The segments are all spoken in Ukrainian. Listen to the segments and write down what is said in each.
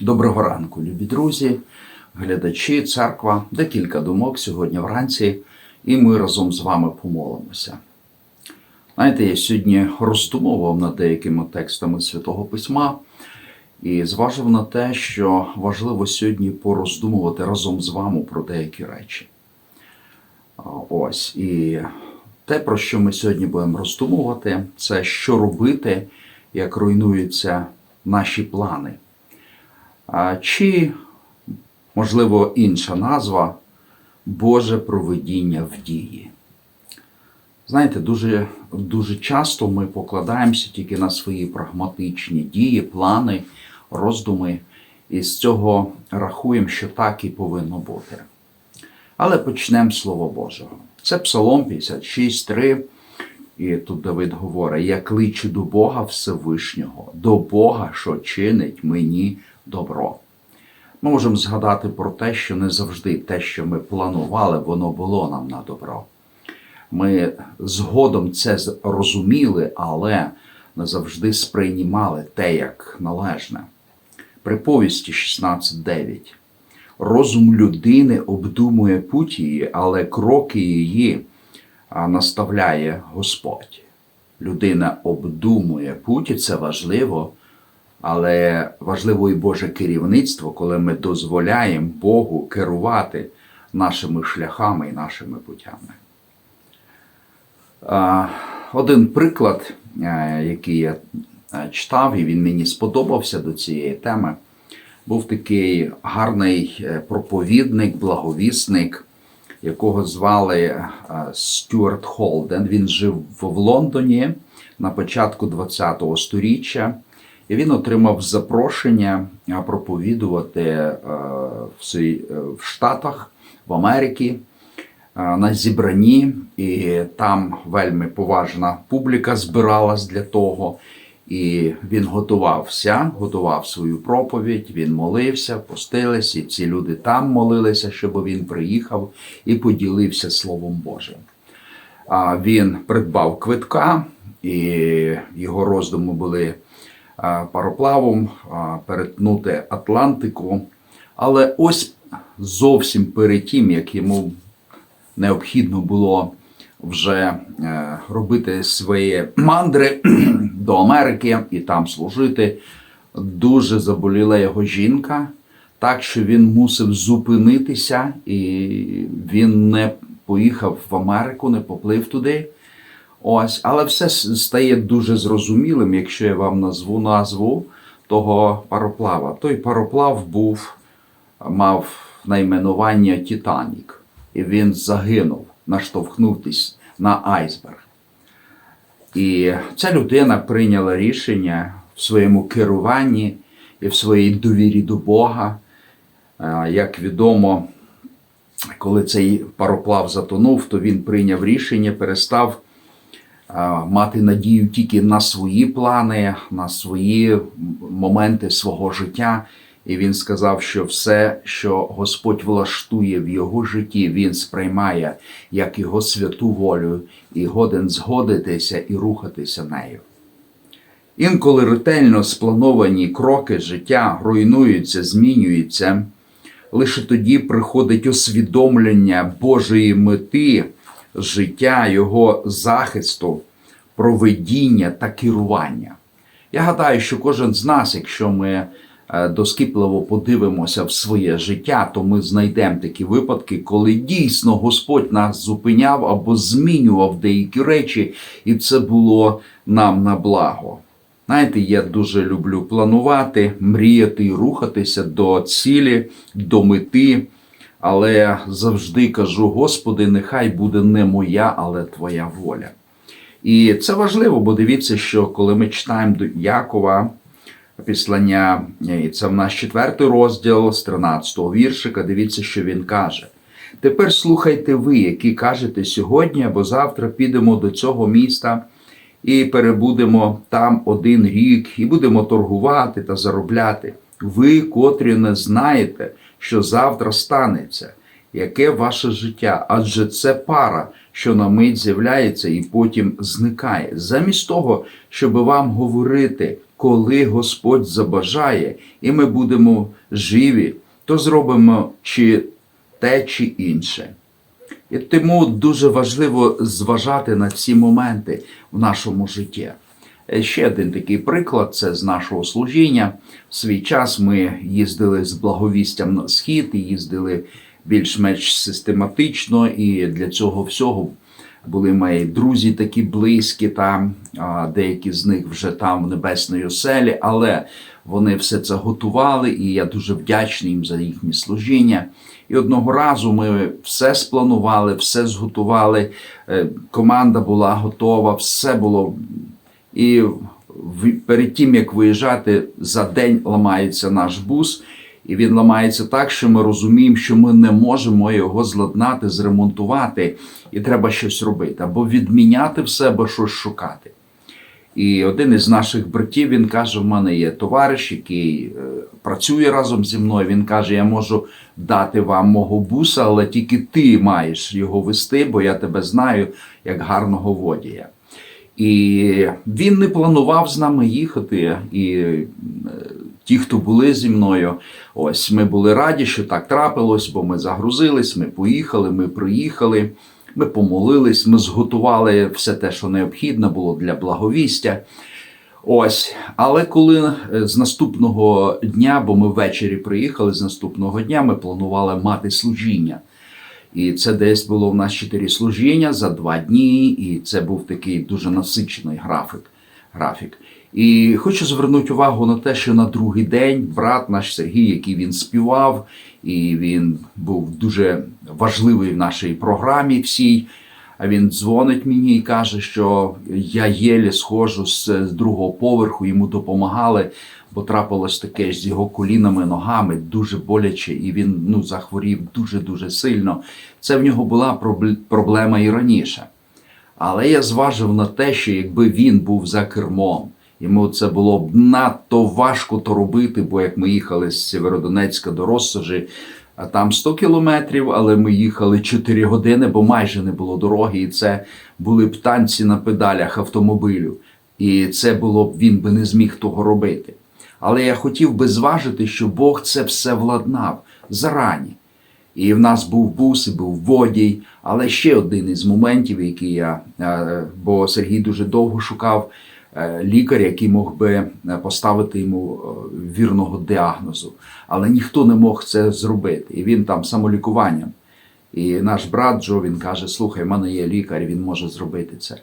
Доброго ранку, любі друзі, глядачі, церква, декілька думок сьогодні вранці, і ми разом з вами помолимося. Знаєте, я сьогодні роздумував над деякими текстами Святого Письма і зважив на те, що важливо сьогодні пороздумувати разом з вами про деякі речі. Ось і те, про що ми сьогодні будемо роздумувати, це що робити, як руйнуються наші плани. Чи, можливо, інша назва Боже проведіння в дії. Знаєте, дуже, дуже часто ми покладаємося тільки на свої прагматичні дії, плани, роздуми, і з цього рахуємо, що так і повинно бути. Але почнемо з Слова Божого. Це Псалом 56.3. І тут Давид говорить: Я кличу до Бога Всевишнього, до Бога, що чинить мені добро. Ми можемо згадати про те, що не завжди те, що ми планували, воно було нам на добро. Ми згодом це розуміли, але не завжди сприймали те, як належне. Приповісті 16.9. Розум людини обдумує путь її, але кроки її наставляє Господь. Людина обдумує путь, і це важливо, але важливо і Боже керівництво, коли ми дозволяємо Богу керувати нашими шляхами і нашими путями. Один приклад, е, який я е, читав, і він мені сподобався до цієї теми, був такий гарний е, проповідник, благовісник, якого звали Стюарт Холден. Він жив в Лондоні на початку ХХ століття, і він отримав запрошення проповідувати е, в е, в Штатах, в Америці е, на зібранні, і там вельми поважна публіка збиралась для того. І він готувався, готував свою проповідь, він молився, постились, і ці люди там молилися, щоб він приїхав і поділився Словом Божим. А Він придбав квитка, і його роздуми були пароплавом перетнути Атлантику. Але ось зовсім перед тим, як йому необхідно було вже е, робити свої мандри до Америки і там служити. Дуже заболіла його жінка, так що він мусив зупинитися, і він не поїхав в Америку, не поплив туди. Ось, але все стає дуже зрозумілим, якщо я вам назву назву того пароплава. Той пароплав був, мав найменування Титанік, і він загинув, наштовхнувшись на айсберг. І ця людина прийняла рішення в своєму керуванні і в своїй довірі до Бога. Як відомо, коли цей пароплав затонув, то він прийняв рішення, перестав мати надію тільки на свої плани, на свої моменти свого життя. І він сказав, що все, що Господь влаштує в його житті, він сприймає як його святу волю і годен згодитися і рухатися нею. Інколи ретельно сплановані кроки життя руйнуються, змінюються. Лише тоді приходить усвідомлення Божої мети життя, Його захисту, проведіння та керування. Я гадаю, що кожен з нас, якщо ми е, доскіпливо подивимося в своє життя, то ми знайдемо такі випадки, коли дійсно Господь нас зупиняв або змінював деякі речі, і це було нам на благо. Знаєте, я дуже люблю планувати, мріяти і рухатися до цілі, до мети. Але завжди кажу: Господи, нехай буде не моя, але Твоя воля. І це важливо, бо дивіться, що коли ми читаємо до Якова післання, і це в нас четвертий розділ з 13-го віршика, дивіться, що він каже. Тепер слухайте ви, які кажете сьогодні або завтра підемо до цього міста і перебудемо там один рік, і будемо торгувати та заробляти. Ви, котрі не знаєте, що завтра станеться, яке ваше життя, адже це пара, що на мить з'являється і потім зникає. Замість того, щоб вам говорити, коли Господь забажає, і ми будемо живі, то зробимо чи те, чи інше. І тому дуже важливо зважати на ці моменти в нашому житті. Е, Ще один такий приклад це з нашого служіння. В свій час ми їздили з благовістям на схід і їздили більш-менш систематично, і для цього всього були мої друзі такі близькі там, деякі з них вже там в небесної оселі, але вони все це готували, і я дуже вдячний їм за їхнє служіння. І одного разу ми все спланували, все зготували. е, Команда була готова, все було. І в- перед тим як виїжджати, за день ламається наш бус, і він ламається так, що ми розуміємо, що ми не можемо його зладнати, зремонтувати, і треба щось робити, або відміняти все, або щось шукати. І один із наших братів він каже: в мене є товариш, який е, працює разом зі мною. Він каже: Я можу дати вам мого буса, але тільки ти маєш його вести, бо я тебе знаю як гарного водія. І він не планував з нами їхати. І е, ті, хто були зі мною, ось ми були раді, що так трапилось, бо ми загрузились, ми поїхали, ми приїхали, ми помолились, ми зготували все те, що необхідно було для благовістя. Ось, але коли е, з наступного дня, бо ми ввечері приїхали, з наступного дня ми планували мати служіння. І це десь було в нас чотири служіння за два дні, і це був такий дуже насичений графік. графік. І хочу звернути увагу на те, що на другий день брат наш Сергій, який він співав, і він був дуже важливий в нашій програмі всій. А він дзвонить мені і каже, що я єлі схожу з другого поверху, йому допомагали, бо трапилось таке з його колінами, ногами, дуже боляче, і він ну, захворів дуже-дуже сильно. Це в нього була проблема і раніше. Але я зважив на те, що якби він був за кермом, йому це було б надто важко то робити, бо як ми їхали з Сєвєродонецька до Россожі, а там 100 кілометрів, але ми їхали 4 години, бо майже не було дороги, і це були б танці на педалях автомобілю. І це було б він би не зміг того робити. Але я хотів би зважити, що Бог це все владнав зарані. І в нас був бус, і був водій. Але ще один із моментів, який я, е, бо Сергій дуже довго шукав е, лікар, який мог би е, поставити йому вірного діагнозу. Але ніхто не мог це зробити. І він там самолікуванням. І наш брат Джо він каже: Слухай, в мене є лікар, він може зробити це.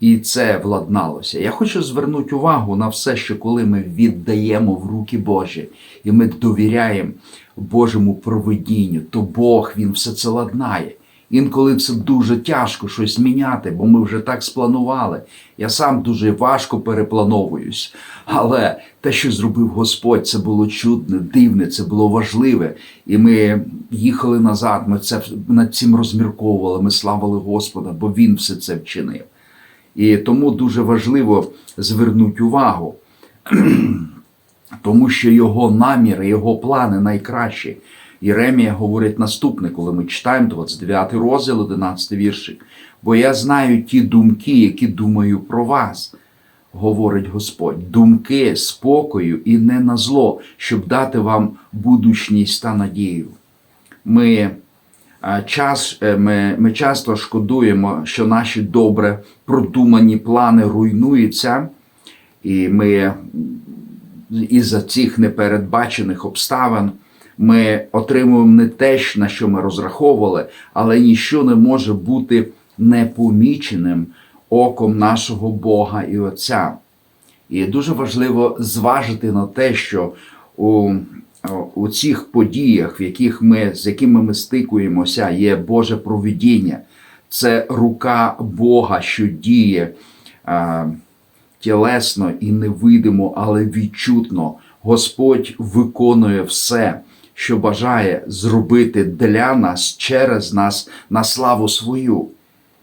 І це владналося. Я хочу звернути увагу на все, що коли ми віддаємо в руки Божі, і ми довіряємо Божому проведінню, то Бог він все це ладнає. Інколи це дуже тяжко щось міняти, бо ми вже так спланували. Я сам дуже важко переплановуюсь. Але те, що зробив Господь, це було чудне, дивне, це було важливе. І ми їхали назад. Ми це над цим розмірковували. Ми славили Господа, бо Він все це вчинив. І тому дуже важливо звернути увагу, тому що його наміри, його плани найкращі. Єремія говорить наступне, коли ми читаємо 29 розділ, 11 віршик. Бо я знаю ті думки, які думаю про вас, говорить Господь, думки спокою і не на зло, щоб дати вам будучність та надію. Ми час, е, ми, ми часто шкодуємо, що наші добре продумані плани руйнуються, і ми із-за цих непередбачених обставин ми отримуємо не те, на що ми розраховували, але ніщо не може бути непоміченим оком нашого Бога і Отця. І дуже важливо зважити на те, що у, у цих подіях, в яких ми, з якими ми стикуємося, є Боже провидіння. Це рука Бога, що діє а, тілесно і невидимо, але відчутно. Господь виконує все, що бажає зробити для нас через нас на славу свою.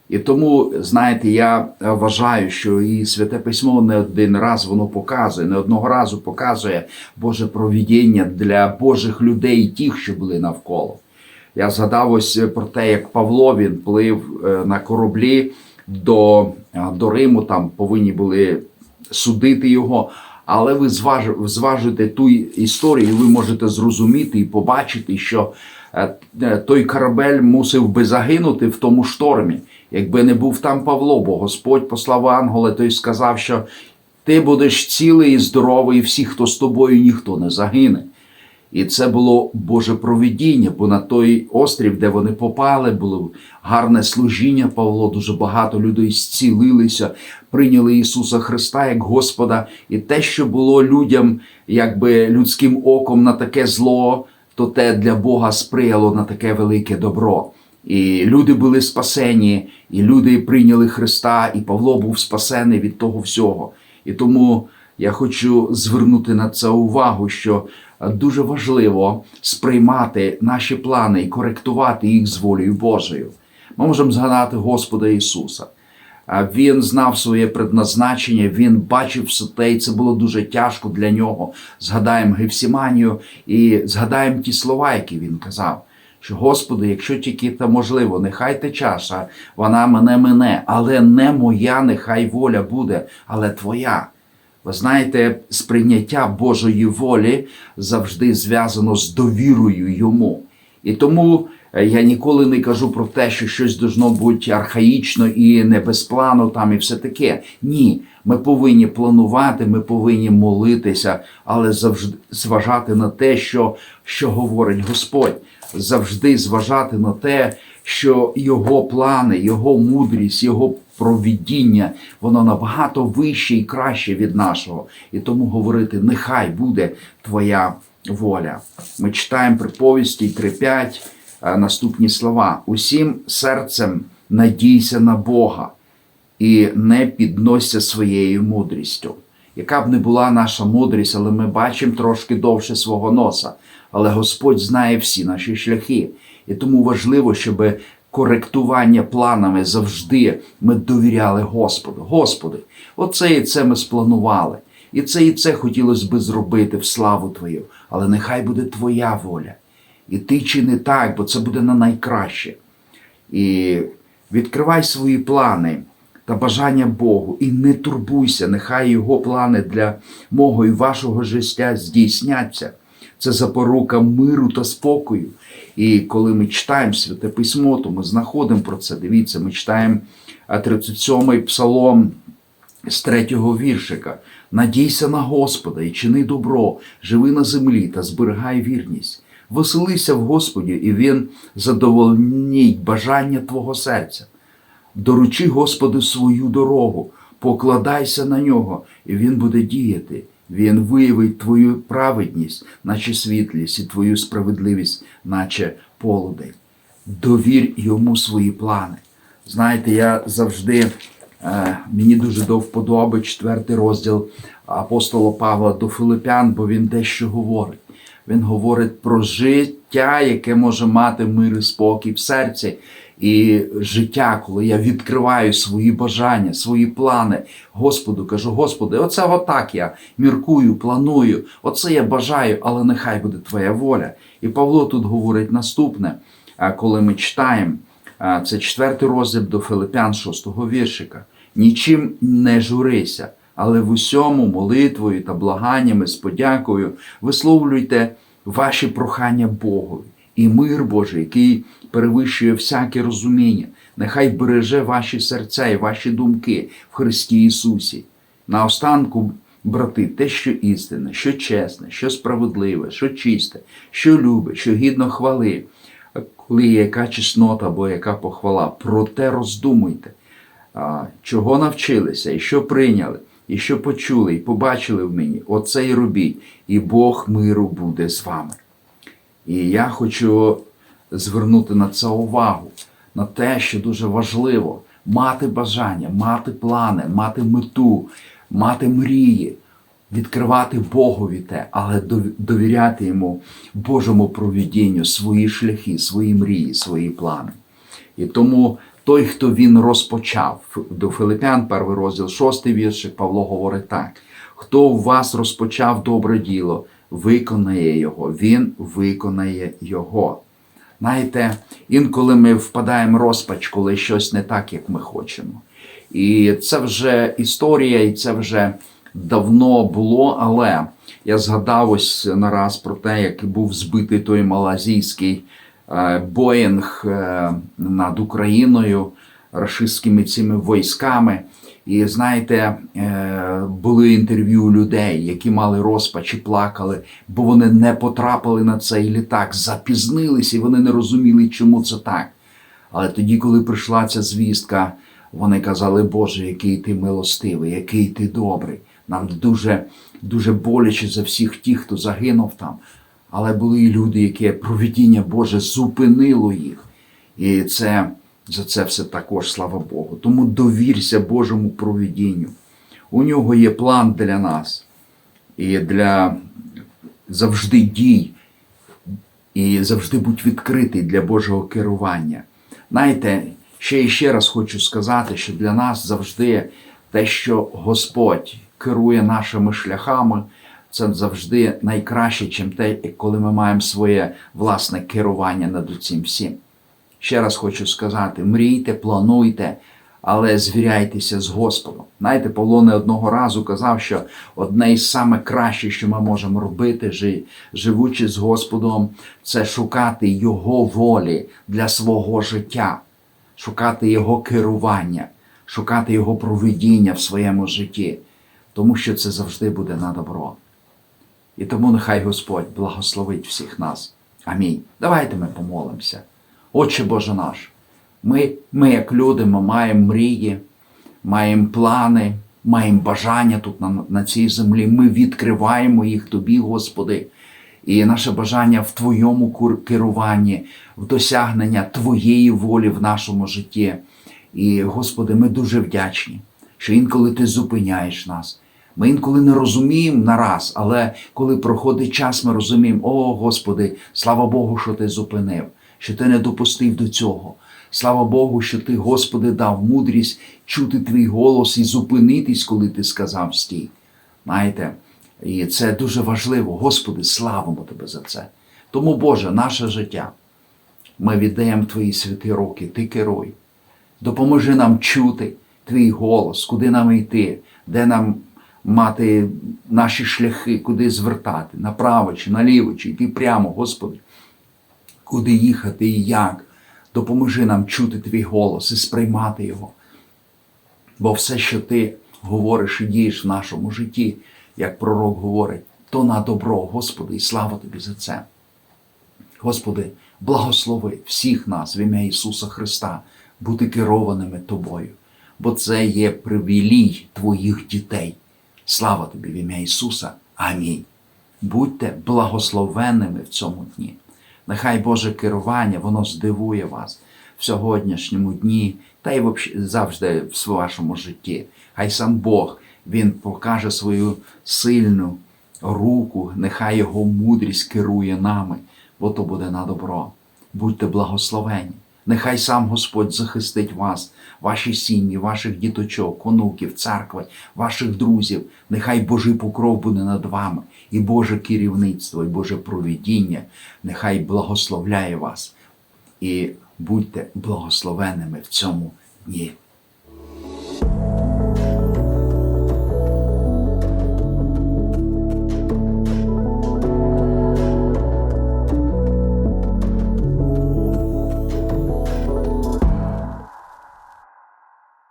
І тому, знаєте, я вважаю, що і святе письмо не один раз воно показує, не одного разу показує Боже провідіння для Божих людей, тих, що були навколо. Я згадав ось про те, як Павло він плив е, на кораблі до, е, до Риму, там повинні були судити його. Але ви зваж- зважуєте ту історію, і ви можете зрозуміти і побачити, що е, е, той корабель мусив би загинути в тому штормі, якби не був там Павло, бо Господь послав ангела, той сказав, що ти будеш цілий і здоровий, і всі, хто з тобою, ніхто не загине. І це було Боже провидіння, бо на той острів, де вони попали, було гарне служіння Павло. Дуже багато людей зцілилися, прийняли Ісуса Христа як Господа. І те, що було людям, якби людським оком на таке зло, то те для Бога сприяло на таке велике добро. І люди були спасені, і люди прийняли Христа, і Павло був спасений від того всього. І тому я хочу звернути на це увагу, що е, дуже важливо сприймати наші плани і коректувати їх з волею Божою. Ми можемо згадати Господа Ісуса. Він знав своє предназначення, він бачив все те, і це було дуже тяжко для нього. Згадаємо Гефсіманію і згадаємо ті слова, які він казав. Що, Господи, якщо тільки та можливо, нехай те чаша, вона мене мине, але не моя, нехай воля буде, але Твоя. Ви знаєте, сприйняття Божої волі завжди зв'язано з довірою йому. І тому е, я ніколи не кажу про те, що щось должно бути архаїчно і не без плану там і все таке. Ні, ми повинні планувати, ми повинні молитися, але завжди зважати на те, що, що говорить Господь, завжди зважати на те, що його плани, його мудрість, його провідіння, воно набагато вище і краще від нашого. І тому говорити, нехай буде твоя воля. Ми читаємо приповісті 3.5 е, наступні слова: усім серцем надійся на Бога і не підносься своєю мудрістю. Яка б не була наша мудрість, але ми бачимо трошки довше свого носа. Але Господь знає всі наші шляхи. І тому важливо, щоб коректування планами завжди ми довіряли Господу. Господи, оце і це ми спланували. І це і це хотілося би зробити в славу Твою, але нехай буде Твоя воля. І ти чини так, бо це буде на найкраще. І відкривай свої плани та бажання Богу, і не турбуйся, нехай Його плани для мого і вашого життя здійсняться. Це запорука миру та спокою. І коли ми читаємо Святе Письмо, то ми знаходимо про це. Дивіться, ми читаємо 37-й псалом з третього віршика. Надійся на Господа і чини добро, живи на землі та зберігай вірність. Веселися в Господі, і Він задовольнить бажання твого серця. Доручи Господу свою дорогу, покладайся на нього, і Він буде діяти. Він виявить твою праведність, наче світлість, і твою справедливість, наче полудень. Довір йому свої плани. Знаєте, я завжди, е, мені дуже до вподоби четвертий розділ апостола Павла до Филипян, бо він дещо говорить. Він говорить про життя, яке може мати мир і спокій в серці. І життя, коли я відкриваю свої бажання, свої плани, Господу кажу, Господи, оце отак я міркую, планую, оце я бажаю, але нехай буде Твоя воля. І Павло тут говорить наступне, коли ми читаємо, це четвертий розділ до Филипян, шостого віршика. Нічим не журися, але в усьому молитвою та благаннями з подякою висловлюйте ваші прохання Богові. І мир Божий, який перевищує всяке розуміння, нехай береже ваші серця і ваші думки в Христі Ісусі. Наостанку, брати, те, що істинне, що чесне, що справедливе, що чисте, що любе, що гідно хвали, коли є яка чеснота або яка похвала, про те роздумуйте, чого навчилися, і що прийняли, і що почули, і побачили в мені, оце й робіть, і Бог миру буде з вами. І я хочу звернути на це увагу, на те, що дуже важливо мати бажання, мати плани, мати мету, мати мрії, відкривати Богові те, але довіряти йому Божому провідінню, свої шляхи, свої мрії, свої плани. І тому той, хто він розпочав до Филипян, перший розділ, шостий віршик, Павло говорить так: хто у вас розпочав добре діло, виконає його, він виконає його. Знаєте, інколи ми впадаємо в розпач, коли щось не так, як ми хочемо. І це вже історія, і це вже давно було, але я згадав ось нараз про те, як був збитий той малазійський е, Боїнг е, над Україною рашистськими цими військами. І знаєте, е, були інтерв'ю людей, які мали розпач і плакали, бо вони не потрапили на цей літак, запізнилися, і вони не розуміли, чому це так. Але тоді, коли прийшла ця звістка, вони казали, Боже, який ти милостивий, який ти добрий. Нам дуже, дуже боляче за всіх тих, хто загинув там. Але були і люди, які провідіння Боже зупинило їх. І це за це все також, слава Богу. Тому довірся Божому провідінню. У нього є план для нас і для завжди дій, і завжди будь відкритий для Божого керування. Знаєте, ще і ще раз хочу сказати, що для нас завжди те, що Господь керує нашими шляхами, це завжди найкраще, чим те, коли ми маємо своє власне керування над цим всім. Ще раз хочу сказати: мрійте, плануйте, але звіряйтеся з Господом. Знаєте, Павло не одного разу казав, що одне із саме краще, що ми можемо робити, живучи з Господом, це шукати Його волі для свого життя, шукати Його керування, шукати Його проведіння в своєму житті, тому що це завжди буде на добро. І тому нехай Господь благословить всіх нас. Амінь. Давайте ми помолимося. Отче Боже наш, ми, ми як люди, ми маємо мрії, маємо плани, маємо бажання тут на, на цій землі. Ми відкриваємо їх Тобі, Господи. І наше бажання в Твоєму керуванні, в досягнення Твоєї волі в нашому житті. І, Господи, ми дуже вдячні, що інколи Ти зупиняєш нас. Ми інколи не розуміємо нараз, але коли проходить час, ми розуміємо, о Господи, слава Богу, що Ти зупинив, що Ти не допустив до цього. Слава Богу, що Ти, Господи, дав мудрість чути Твій голос і зупинитись, коли Ти сказав стій. Знаєте, і це дуже важливо. Господи, славимо Тебе за це. Тому, Боже, наше життя. Ми віддаємо Твої святі руки, Ти керуй. Допоможи нам чути Твій голос, куди нам йти, де нам мати наші шляхи, куди звертати, направо чи наліво, чи йти прямо, Господи, куди їхати і як. Допоможи нам чути Твій голос і сприймати його. Бо все, що ти говориш і дієш в нашому житті, як пророк говорить, то на добро, Господи, і слава Тобі за це. Господи, благослови всіх нас в ім'я Ісуса Христа бути керованими Тобою, бо це є привілій Твоїх дітей. Слава Тобі в ім'я Ісуса. Амінь. Будьте благословенними в цьому дні. Нехай Боже керування, воно здивує вас в сьогоднішньому дні та й завжди в вашому житті. Хай сам Бог Він покаже свою сильну руку, нехай Його мудрість керує нами, бо то буде на добро. Будьте благословені. Нехай сам Господь захистить вас, ваші сім'ї, ваших діточок, онуків, церкви, ваших друзів. Нехай Божий покров буде над вами, і Боже керівництво, і Боже провідіння. Нехай благословляє вас. І будьте благословеними в цьому дні.